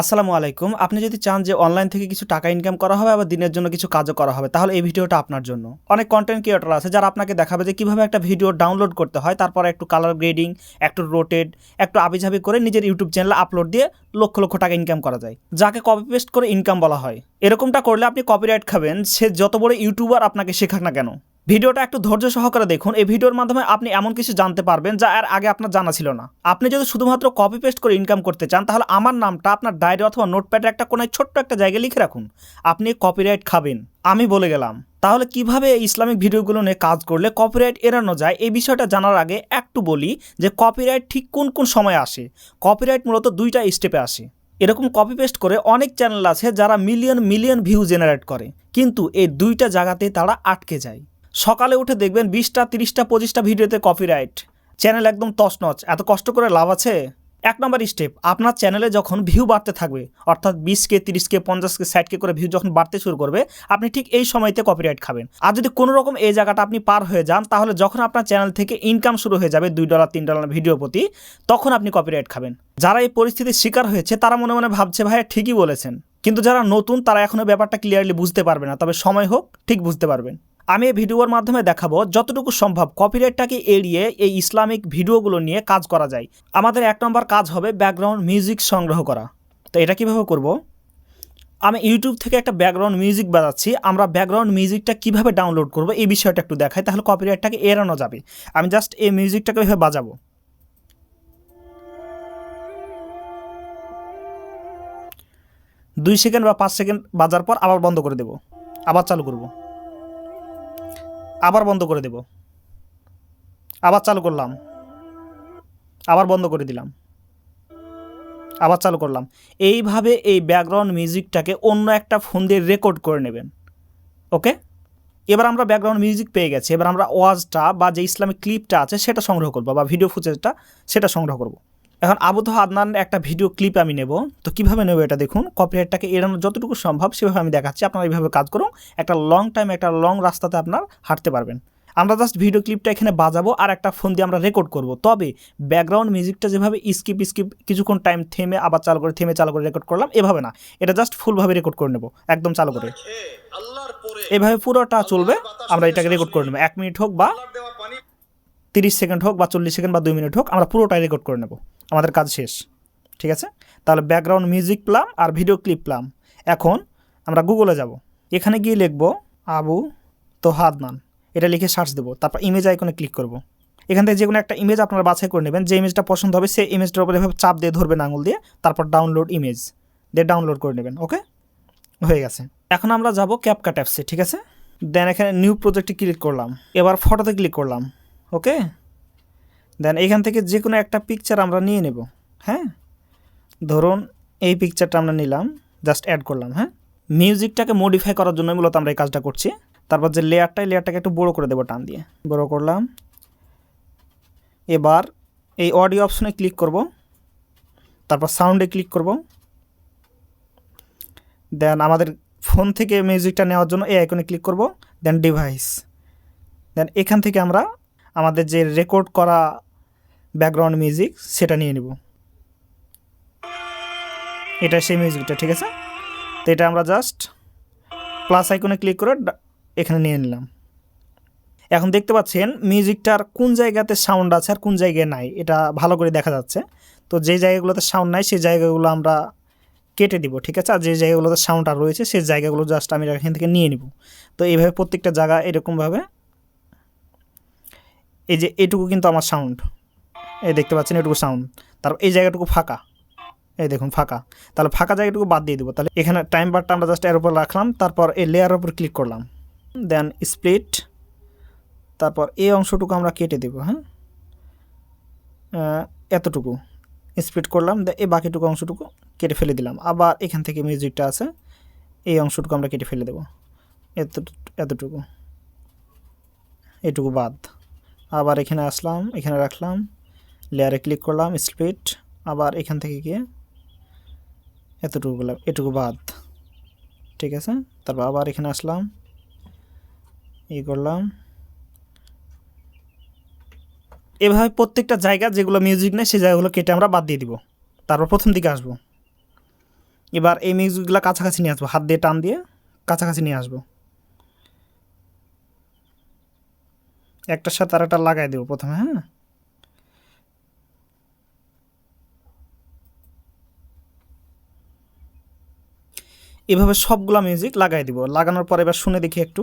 আসসালামু আলাইকুম। আপনি যদি চান যে অনলাইন থেকে কিছু টাকা ইনকাম করা হবে আবার দিনের জন্য কিছু কাজও করা হবে, তাহলে এই ভিডিওটা আপনার জন্য। অনেক কন্টেন্ট ক্রিয়েটর আছে যারা আপনাকে দেখাবে যে কীভাবে একটা ভিডিও ডাউনলোড করতে হয়, তারপর একটু কালার গ্রেডিং একটু রোটেড একটু আবিঝাবি করে নিজের ইউটিউব চ্যানেলে আপলোড দিয়ে লক্ষ লক্ষ টাকা ইনকাম করা যায়। যাকে কপি পেস্ট করে ইনকাম বলা হয়। এরকমটা করলে আপনি কপিরাইট খাবেন, সে যত বড় ইউটিউবার আপনাকে শেখাক না কেন। ভিডিওটা একটু ধৈর্য সহকারে দেখুন। এই ভিডিওর মাধ্যমে আপনি এমন কিছু জানতে পারবেন যা আর আগে আপনার জানা ছিল না। আপনি যদি শুধুমাত্র কপি পেস্ট করে ইনকাম করতে চান, তাহলে আমার নামটা আপনার ডায়েরি অথবা নোটপ্যাডে একটা কোনো ছোট্ট একটা জায়গায় লিখে রাখুন। আপনি কপিরাইট খাবেন। আমি বলে গেলাম। তাহলে কীভাবে এই ইসলামিক ভিডিওগুলো নিয়ে কাজ করলে কপিরাইট এড়ানো যায়, এই বিষয়টা জানার আগে একটু বলি যে কপিরাইট ঠিক কোন কোন সময় আসে। কপিরাইট মূলত দুইটা স্টেপে আসে। এরকম কপি পেস্ট করে অনেক চ্যানেল আছে যারা মিলিয়ন মিলিয়ন ভিউ জেনারেট করে। কিন্তু এই দুইটা জায়গাতে তারা আটকে যায়। সকালে উঠে দেখবেন বিশটা, তিরিশটা, পঁচিশটা ভিডিওতে কপিরাইট চ্যানেল একদম তছনছ এত কষ্ট করে লাভ আছে? এক নম্বর স্টেপ আপনার চ্যানেলে যখন ভিউ বাড়তে থাকবে, অর্থাৎ বিশকে, তিরিশকে, পঞ্চাশকে, ষাটকে করে ভিউ যখন বাড়তে শুরু করবে, আপনি ঠিক এই সময়তে কপিরাইট খাবেন। আর যদি কোনো রকম এই জায়গাটা আপনি পার হয়ে যান, তাহলে যখন আপনার চ্যানেল থেকে ইনকাম শুরু হয়ে যাবে, দুই ডলার তিন ডলার ভিডিও প্রতি, তখন আপনি কপিরাইট খাবেন। যারা এই পরিস্থিতির শিকার হয়েছে, তারা মনে মনে ভাবছে ভাই ঠিকই বলেছেন। কিন্তু যারা নতুন, তারা এখনও ব্যাপারটা ক্লিয়ারলি বুঝতে পারবে না। তবে সময় হোক, ঠিক বুঝতে পারবেন। আমি এই ভিডিওর মাধ্যমে দেখাবো যতটুকু সম্ভব কপিরাইটটাকে এড়িয়ে এই ইসলামিক ভিডিওগুলো নিয়ে কাজ করা যায়। আমাদের এক নম্বর কাজ হবে ব্যাকগ্রাউন্ড মিউজিক সংগ্রহ করা। তো এটা কীভাবে করব? আমি ইউটিউব থেকে একটা ব্যাকগ্রাউন্ড মিউজিক বাজাচ্ছি। আমরা ব্যাকগ্রাউন্ড মিউজিকটা কীভাবে ডাউনলোড করব এই বিষয়টা একটু দেখাই, তাহলে কপিরাইটটাকে এড়ানো যাবে। আমি জাস্ট এই মিউজিকটাকে এভাবে বাজাবো। দুই সেকেন্ড বা পাঁচ সেকেন্ড বাজার পর আবার বন্ধ করে দেব। আবার চালু করব। আবার বন্ধ করে দেব। আবার চালু করলাম। আবার বন্ধ করে দিলাম। আবার চালু করলাম। এইভাবে এই ব্যাকগ্রাউন্ড মিউজিকটাকে অন্য একটা ফোন দিয়ে রেকর্ড করে নেবেন। ওকে? এবার আমরা ব্যাকগ্রাউন্ড মিউজিক পেয়ে গেছি। এবার আমরা ওয়াজটা বা যে ইসলামিক ক্লিপটা আছে সেটা সংগ্রহ করব বা ভিডিও ফুটেজটা সেটা সংগ্রহ করব। এখন আবুধ আদনান একটা ভিডিও ক্লিপ আমি নেব। তো কীভাবে নেব এটা দেখুন? কপিরাইটটাকে এড়ানো যতটুকু সম্ভব সেভাবে আমি দেখাচ্ছি। আপনারা এইভাবে কাজ করুন। একটা লং টাইম একটা লং রাস্তাতে আপনার হাঁটতে পারবেন। আমরা জাস্ট ভিডিও ক্লিপটা এখানে বাজাবো আর একটা ফোন দিয়ে আমরা রেকর্ড করব। তবে ব্যাকগ্রাউন্ড মিউজিকটা যেভাবে স্কিপ স্কিপ কিছুক্ষণ টাইম থেমে আবার চালু করে থেমে চালু করে রেকর্ড করলাম এভাবে না। এটা জাস্ট ফুলভাবে রেকর্ড করে নেব একদম চালু করে। এভাবে পুরোটা চলবে আমরা এটাকে রেকর্ড করে নেব। এক মিনিট হোক বা তিরিশ সেকেন্ড হোক বা চল্লিশ সেকেন্ড বা দুই মিনিট হোক, আমরা পুরোটাই রেকর্ড করে নেব। আমাদের কাজ শেষ, ঠিক আছে? তাহলে ব্যাকগ্রাউন্ড মিউজিক প্লাম আর ভিডিও ক্লিপ প্লাম এখন আমরা গুগলে যাব। এখানে গিয়ে লিখব আবু তো তোহাদনান এটা লিখে সার্চ দেবো। তারপর ইমেজ আইকনে ক্লিক করব। এখান থেকে যে কোনো একটা ইমেজ আপনারা বাছাই করে নেবেন। যে ইমেজটা পছন্দ হবে, সেই ইমেজটার উপরে এভাবে চাপ দিয়ে ধরবেন আঙুল দিয়ে। তারপর ডাউনলোড ইমেজ দিয়ে ডাউনলোড করে নেবেন ওকে হয়ে গেছে। এখন আমরা যাব ক্যাপকাট অ্যাপসে ঠিক আছে? দেন এখানে নিউ প্রজেক্টে ক্লিক করলাম। এবার ফটোতে ক্লিক করলাম। ওকে? দেন এখান থেকে যে কোনো একটা পিকচার আমরা নিয়ে নেব। হ্যাঁ? ধরুন এই পিকচারটা আমরা নিলাম জাস্ট অ্যাড করলাম হ্যাঁ? মিউজিকটাকে মডিফাই করার জন্য মূলত আমরা এই কাজটা করছি। তারপর যে লেয়ারটা এই লেয়ারটাকে একটু বড় করে দেবো টান দিয়ে। বড় করলাম। এবার এই অডিও অপশনে ক্লিক করব। তারপর সাউন্ডে ক্লিক করব। দেন আমাদের ফোন থেকে মিউজিকটা নেওয়ার জন্য এই আইকনে ক্লিক করব। দেন ডিভাইস দেন এখান থেকে আমরা আমাদের যে রেকর্ড করা ব্যাকগ্রাউন্ড মিউজিক সেটা নিয়ে নেব। এটা সেই মিউজিকটা ঠিক আছে? তো এটা আমরা জাস্ট প্লাস আইকনে ক্লিক করে এখানে নিয়ে নিলাম। এখন দেখতে পাচ্ছেন মিউজিকটার কোন জায়গাতে সাউন্ড আছে আর কোন জায়গায় নাই, এটা ভালো করে দেখা যাচ্ছে। তো যে জায়গাগুলোতে সাউন্ড নাই, সেই জায়গাগুলো আমরা কেটে দিব, ঠিক আছে? আর যে জায়গাগুলোতে সাউন্ডটা রয়েছে, সেই জায়গাগুলো জাস্ট আমি এখান থেকে নিয়ে নিব। তো এইভাবে প্রত্যেকটা জায়গা এরকমভাবে এই যে এটুকু কিন্তু আমার সাউন্ড এই দেখতে পাচ্ছেন এটুকু সাউন্ড তারপর এই জায়গাটুকু ফাঁকা। এই দেখুন, ফাঁকা। তাহলে ফাঁকা জায়গাটুকু বাদ দিয়ে দেবো। তাহলে এখানে টাইম বারটা আমরা জাস্ট এর উপর রাখলাম, তারপর এই লেয়ারের উপর ক্লিক করলাম। দেন স্প্লিট তারপর এই অংশটুকু আমরা কেটে দেবো হ্যাঁ? এতটুকু। স্প্লিট করলাম এই বাকিটুকু অংশটুকু কেটে ফেলে দিলাম। আবার এখান থেকে মিউজিকটা আছে, এই অংশটুকু আমরা কেটে ফেলে দেবো। এত এতটুকু। এটুকু বাদ। আবার এখানে আসলাম, এখানে রাখলাম লেয়ারে ক্লিক করলাম স্প্লিট আবার এখান থেকে গিয়ে এতটুকু বললাম এটুকু বাদ। ঠিক আছে? তারপর আবার এখানে আসলাম, ই করলাম। এভাবে প্রত্যেকটা জায়গা যেগুলো মিউজিক নেই, সেই জায়গাগুলো কেটে আমরা বাদ দিয়ে দিব। তারপর প্রথম দিকে আসব। এবার এই মিউজিকগুলো কাছাকাছি নিয়ে আসব, হাত দিয়ে, টান দিয়ে কাছাকাছি নিয়ে আসব। একটার সাথে আর একটা লাগাই দেবো প্রথমে হ্যাঁ? এভাবে সবগুলা মিউজিক লাগাই দিব। লাগানোর পর এবার শুনে দেখি একটু।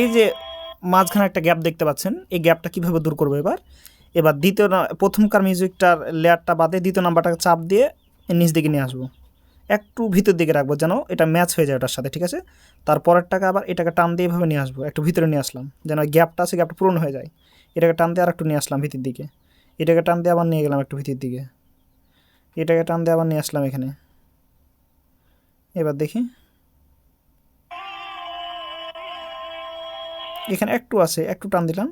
এই যে মাঝখানে একটা গ্যাপ দেখতে পাচ্ছেন, এই গ্যাপটা কীভাবে দূর করব এবার? এবার দ্বিতীয় প্রথমকার মিউজিকটার লেয়ারটা বাদে দ্বিতীয় নাম্বারটাকে চাপ দিয়ে নিচ দিকে নিয়ে আসব। একটু ভিতর দিকে রাখব যেন এটা ম্যাচ হয়ে যায় ওটার সাথে, ঠিক আছে? তারপরেরটাকে আবার এটাকে টান দিয়ে এভাবে নিয়ে আসব, একটু ভিতরে নিয়ে আসলাম, যেন গ্যাপটা আছে গ্যাপটা পূরণ হয়ে যায়। এটাকে টান দিয়ে আর একটু নিয়ে আসলাম ভিতর দিকে। এটাকে টান দিয়ে আবার নিয়ে গেলাম একটু ভিতর দিকে। এটাকে টান দিয়ে আবার নিয়ে আসলাম এখানে। এবার দেখি। এখানে একটু আছে, একটু টান দিলাম,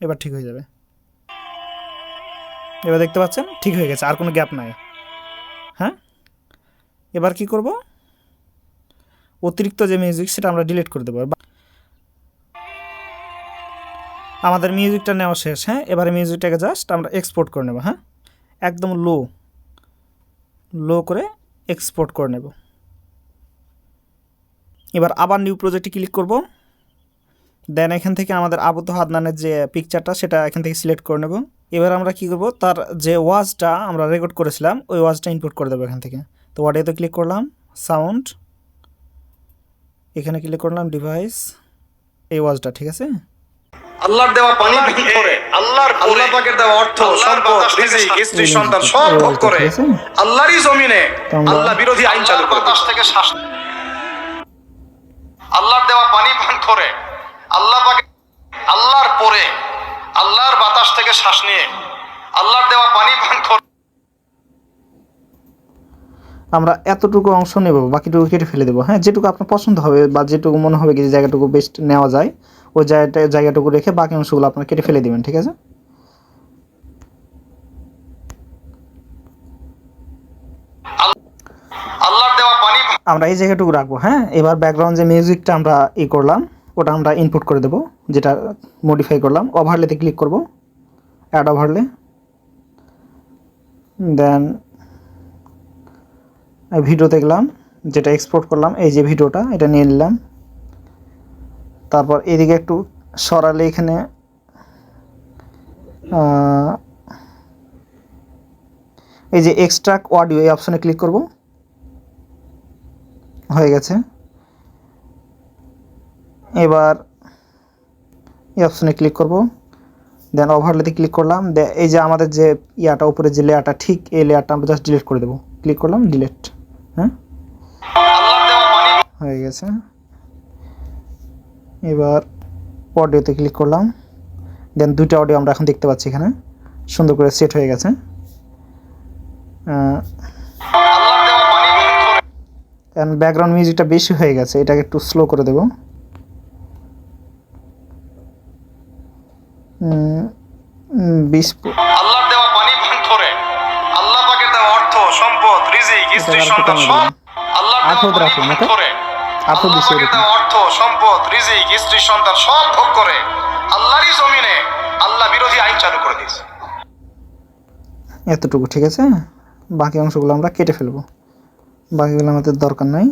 এবার ঠিক হয়ে যাবে। এবার দেখতে পাচ্ছেন, ঠিক হয়ে গেছে, আর কোনো গ্যাপ নাই। এবার কি করব? অতিরিক্ত যে মিউজিক সেটা আমরা ডিলিট করে দেবো। আমাদের মিউজিকটা নেওয়া শেষ হ্যাঁ? এবারে মিউজিকটাকে জাস্ট আমরা এক্সপোর্ট করে নেব হ্যাঁ? একদম লো লো করে এক্সপোর্ট করে নেব। এবার আবার নিউ প্রজেক্টে ক্লিক করব। দেন এখান থেকে আমাদের আবুত হাদনানের যে পিকচারটা সেটা এখান থেকে সিলেক্ট করে নেব। এবার আমরা কি করব? তার যে ওয়াজটা আমরা রেকর্ড করেছিলাম, ওই ওয়াজটা ইনপুট করে দেবো এখান থেকে। তো ওয়াডিওতে ক্লিক করলাম? সাউন্ড এখানে ক্লিক করলাম ডিভাইস এই ওয়াজটা ঠিক আছে? আল্লাহর দেওয়া পানি ভোগ করে। আল্লাহর আল্লাহ পাকের দেওয়া অর্থ সম্পদ রিজিক স্ত্রী সন্তান সব ভোগ করে। আল্লাহরই জমিনে আল্লাহ বিরোধী আইন চালু করে বাতাস থেকে শ্বাস আল্লাহর দেওয়া পানি পান করে আল্লাহ পাকে আল্লাহর পরে। আল্লাহর বাতাস থেকে শ্বাস নিয়ে। আল্লাহর দেওয়া পানি পান করে আমরা এতটুকু অংশ নেব বাকিটুকু কেটে ফেলে দেবো। হ্যাঁ যেটুকু আপনার পছন্দ হবে বা যেটুকু মনে হবে কি যে জায়গাটুকু বেস্ট নেওয়া যায় ওই জায়গাটা জায়গাটুকু রেখে বাকি অংশগুলো আপনার কেটে ফেলে দিবেন ঠিক আছে? আমরা এই জায়গাটুকু রাখব হ্যাঁ? এবার ব্যাকগ্রাউন্ড যে মিউজিকটা আমরা ই করলাম ওটা আমরা ইনপুট করে দেবো যেটা মডিফাই করলাম। ওভারলেতে ক্লিক করব অ্যাড ওভারলে দেন ভিডিওতে দেখলাম যেটা এক্সপোর্ট করলাম, এই যে ভিডিওটা, এটা নিয়ে নিলাম। তারপর এদিকে একটু সরালে এখানে এই যে এক্সট্রাক্ট অডিও এই অপশনে ক্লিক করব। হয়ে গেছে। এবার এই অপশনে ক্লিক করব। দেন ওভারলেতে ক্লিক করলাম। দে- এই যে আমাদের যে ইয়াটা উপরে যে লেয়ারটা ঠিক এই লেয়ারটা আমরা জাস্ট ডিলিট করে দেবো। ক্লিক করলাম ডিলিট হ্যাঁ? হয়ে গেছে। এবার অডিওতে ক্লিক করলাম। দেন দুইটা অডিও আমরা এখন দেখতে পাচ্ছি এখানে। সুন্দর করে সেট হয়ে গেছে। অ্যান্ড ব্যাকগ্রাউন্ড মিউজিকটা বেশি হয়ে গেছে। এটাকে একটু স্লো করে দেব। বিশ রিজিক স্ত্রী সন্তান সব? করে। আল্লাহ বেশি পাকের এরকম। অর্থ সম্পদ রিজিক স্ত্রী সন্তান সব ভোগ করে। আল্লাহরই জমিনে আল্লাহ বিরোধী আইন চালু করে দিয়েছে। এতটুকু ঠিক আছে? বাকি অংশগুলো আমরা কেটে ফেলব। বাকিগুলো আমাদের দরকার নাই।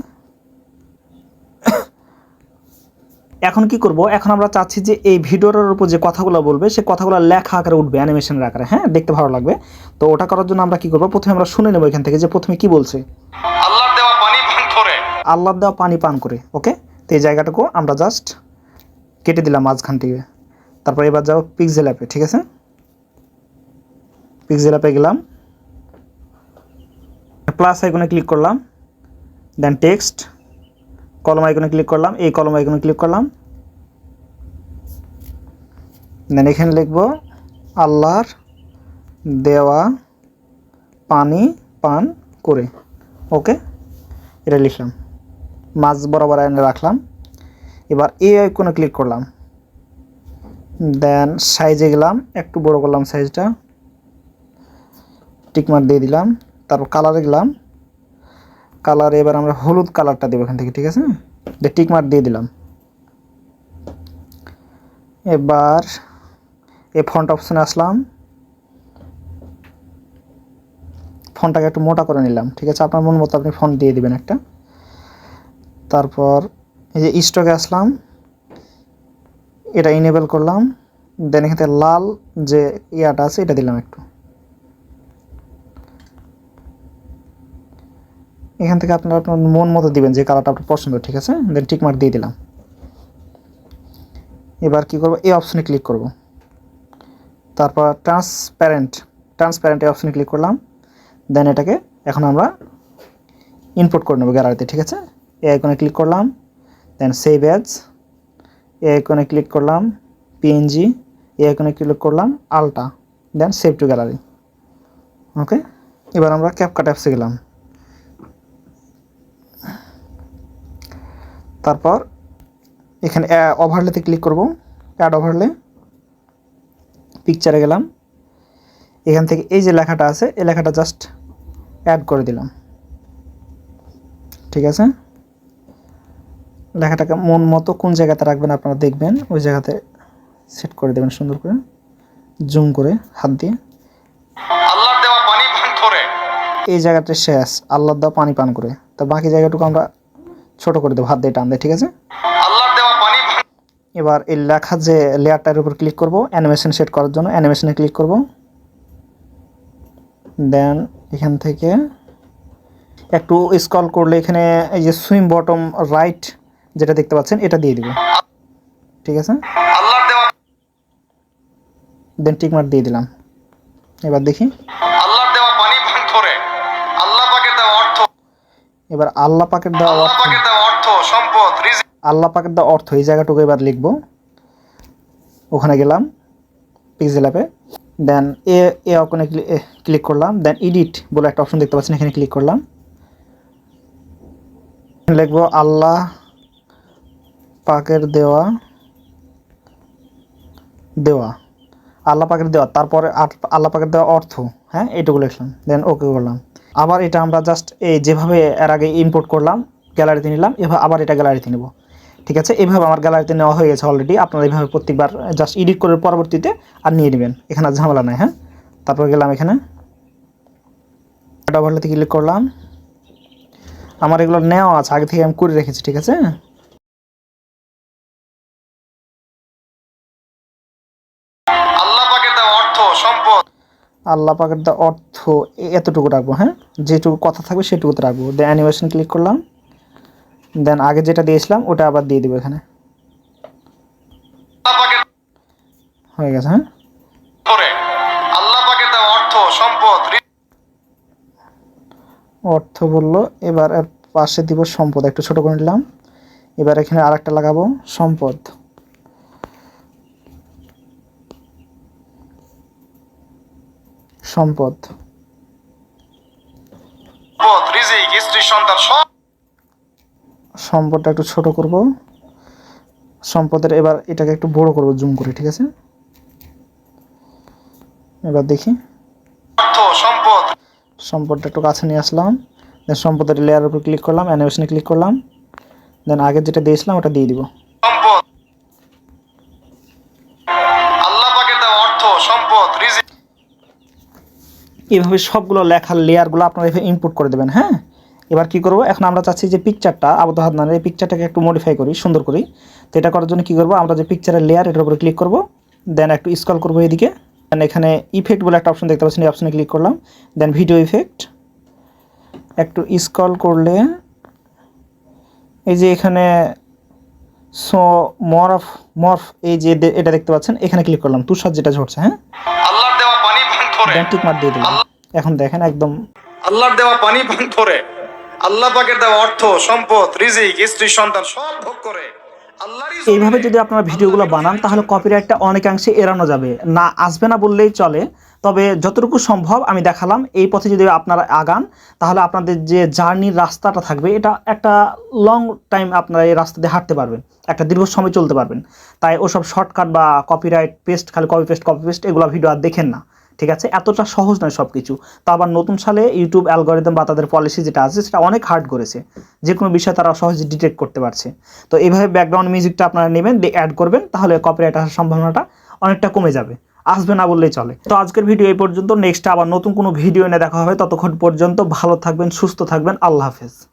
এখন কি করব? এখন আমরা চাচ্ছি যে এই ভিডিওটার উপর যে কথাগুলো বলবে সে কথাগুলো লেখা আকারে উঠবে অ্যানিমেশনের আকারে হ্যাঁ? দেখতে ভালো লাগবে। তো ওটা করার জন্য আমরা কি করব? প্রথমে আমরা শুনে নেব এখান থেকে যে প্রথমে কি বলছে। আল্লাহর দেওয়া পানি পান করে। আল্লাহ দেওয়া পানি পান করে ওকে? তো এই জায়গাটুকু আমরা জাস্ট কেটে দিলাম মাঝখান থেকে। তারপর এবার যাও পিক্সেল অ্যাপে ঠিক আছে? পিক্সেল অ্যাপে গেলাম। প্লাস আইকনে ক্লিক করলাম। দেন টেক্সট কলম আইকনে ক্লিক করলাম, এই কলম আইকনে ক্লিক করলাম। দেন এখানে লিখব, আল্লাহর দেওয়া পানি পান করে। ওকে এটা লিখলাম। মাঝ বরাবর এনে রাখলাম। এবার এই আইকনে ক্লিক করলাম। দেন সাইজে গেলাম, একটু বড় করলাম সাইজটা টিকমার দিয়ে দিলাম। তারপর কালারে গেলাম। কালারে, এবার আমরা হলুদ কালারটা দেবো এখান থেকে, ঠিক আছে? দিয়ে টিকমার দিয়ে দিলাম। এবার এ ফন্ট অপশানে আসলাম। ফোনটাকে একটু মোটা করে নিলাম, ঠিক আছে? আপনার মন মতো আপনি ফোন দিয়ে দিবেন একটা। তারপর এই যে স্টকে আসলাম, এটা ইনেবল করলাম। দেন এখান থেকে লাল যে ইয়াটা আছে, এটা দিলাম একটু। এখান থেকে আপনারা আপনার মন মতো দিবেন যে কালারটা আপনার পছন্দ, ঠিক আছে? দেন টিকমার্ক দিয়ে দিলাম। এবার কি করব? এই অপশনে ক্লিক করব। তারপর ট্রান্সপ্যারেন্ট ট্রান্সপ্যারেন্ট এই অপশনে ক্লিক করলাম। দেন এটাকে এখন আমরা ইনপুট করে নেব গ্যালারিতে ঠিক আছে? এই আইকনে ক্লিক করলাম। দেন সেভ অ্যাজ এই আইকনে ক্লিক করলাম। পিএনজি এই আইকনে ক্লিক করলাম। আলটা then save to gallery okay এবার আমরা ক্যাপকাট অ্যাপসে গেলাম। তারপর এখানে ওভারলেতে ক্লিক করব। অ্যাড ওভারলে পিকচারে গেলাম। এখান থেকে এই যে লেখাটা আছে এই লেখাটা জাস্ট অ্যাড করে দিলাম। ঠিক আছে? লেখাটাকে মন মতো কোন জায়গাতে রাখবেন আপনারা দেখবেন ওই জায়গাতে সেট করে দেবেন সুন্দর করে। জুম করে হাত দিয়ে। এই জায়গাটা শেষ। আল্লাহ দেওয়া পানি পান করে। তো বাকি জায়গাটুকু আমরা ছোট করে দেবো হাত দিয়ে টান দিয়ে ঠিক আছে? এবার এই লেখা যে লেয়ারটার উপর ক্লিক করব অ্যানিমেশন সেট করার জন্য অ্যানিমেশনে ক্লিক করব। দেন এখান থেকে একটু স্কল করলে এখানে এই যে সুইম বটম রাইট যেটা দেখতে পাচ্ছেন এটা দিয়ে দিব। ঠিক আছে? দেন টিকমার্ক দিয়ে দিলাম। এবার দেখি। এবার আল্লাহ পাকের দেওয়া অর্থ আল্লাহ পাকের দেওয়া অর্থ, এই জায়গাটুকু এবার লিখব। ওখানে গেলাম পিক্সেল অ্যাপে দেন এ এ ওখানে ক্লিক করলাম। দেন এডিট বলে একটা অপশন দেখতে পাচ্ছেন, এখানে ক্লিক করলাম। লিখব, আল্লাহ পাকের দেওয়া দেওয়া। আল্লাহ পাকের দেওয়া, তারপরে আল্লাহ পাকের দেওয়া অর্থ হ্যাঁ এটুকু লিখলাম। দেন ওকে করলাম। আবার এটা আমরা জাস্ট এই যেভাবে এর আগে ইম্পোর্ট করলাম গ্যালারিতে নিলাম এভাবে আবার এটা গ্যালারিতে নেব। ঠিক আছে? এভাবে আমার গ্যালারিতে নেওয়া হয়ে গেছে অলরেডি আপনারা এইভাবে প্রত্যেকবার জাস্ট এডিট করে পরবর্তীতে আর নিয়ে নেবেন। এখানে আর ঝামেলা নাই হ্যাঁ? তারপর গেলাম এখানে। ডাবলতে ক্লিক করলাম। আমার এগুলো নেওয়া আছে আগে থেকে আমি করে রেখেছি ঠিক আছে? আল্লাহ পাকের দা অর্থ এতটুকু রাখব হ্যাঁ? যেটুকু কথা থাকবে সেটুকুতে রাখব। দ্য অ্যানিমেশন ক্লিক করলাম। দেন আগে যেটা দিয়েছিলাম ওটা আবার দিয়ে দিব এখানে। হয়ে গেছে হ্যাঁ? অর্থ বলল এবার পাশে দিব সম্পদ। একটু ছোট করে নিলাম। এবার এখানে আর একটা লাগাবো সম্পদ। সম্পদ রিজিক স্ত্রী সন্তান সব সম্পদটা একটু ছোট করব। সম্পদের এবার এটাকে একটু বড় করব জুম করে ঠিক আছে? এবার দেখি। সম্পদটা একটু কাছে নিয়ে আসলাম। দেন সম্পদের লেয়ার উপর ক্লিক করলাম অ্যানিমেশনে ক্লিক করলাম। দেন আগে যেটা দিয়েছিলাম ওটা দিয়ে দিব। এইভাবে সবগুলো লেখার লেয়ারগুলো আপনারা এভাবে ইনপুট করে দেবেন হ্যাঁ? এবার কি করব? এখন আমরা চাচ্ছি যে পিকচারটা আবদ্ধ হাতনানের এই পিকচারটাকে একটু মডিফাই করি সুন্দর করি। তো এটা করার জন্য কি করব? আমরা যে পিকচারের লেয়ার এটার উপরে ক্লিক করব। দেন একটু স্ক্রল করব এদিকে। দেন এখানে ইফেক্ট বলে একটা অপশন দেখতে পাচ্ছেন এই অপশনে ক্লিক করলাম। দেন ভিডিও ইফেক্ট একটু স্ক্রল করলে এই যে এখানে সো মরফ মরফ এই যে এটা দেখতে পাচ্ছেন এখানে ক্লিক করলাম। তুষার যেটা ঝরছে হ্যাঁ? দেন টিক মার দিয়ে দিলাম। এখন দেখেন একদম আল্লাহর দেওয়া পানি পান করে। আল্লাহ পাকের দেওয়া অর্থ সম্পদ রিজিক স্ত্রী সন্তান সব ভোগ করে। এইভাবে যদি আপনারা ভিডিওগুলো বানান তাহলে কপিরাইটটা অনেকাংশে এড়ানো যাবে। না আসবে না বললেই চলে। তবে যতটুকু সম্ভব আমি দেখালাম এই পথে যদি আপনারা আগান তাহলে আপনাদের যে জার্নির রাস্তাটা থাকবে এটা একটা লং টাইম আপনারা এই রাস্তা দিয়ে হাঁটতে পারবেন। একটা দীর্ঘ সময় চলতে পারবেন। তাই ওসব শর্টকাট বা কপিরাইট পেস্ট খালি কপি পেস্ট কপি পেস্ট এগুলো ভিডিও আর দেখেন না। ঠিক আছে? এতটা সহজ নয় সব কিছু তা আবার নতুন সালে ইউটিউব অ্যালগোরিদম বা তাদের পলিসি যেটা আছে, সেটা অনেক হার্ড করেছে। যে কোনো বিষয় তারা সহজে ডিটেক্ট করতে পারছে। তো এইভাবে ব্যাকগ্রাউন্ড মিউজিকটা আপনারা নেবেন অ্যাড করবেন, তাহলে কপিরাইট আসার সম্ভাবনাটা অনেকটা কমে যাবে। আসবে না বললেই চলে। তো আজকের ভিডিও এই পর্যন্ত। নেক্সট আবার নতুন কোনো ভিডিও এনে দেখা হবে। ততক্ষণ পর্যন্ত ভালো থাকবেন, সুস্থ থাকবেন। আল্লাহ হাফেজ।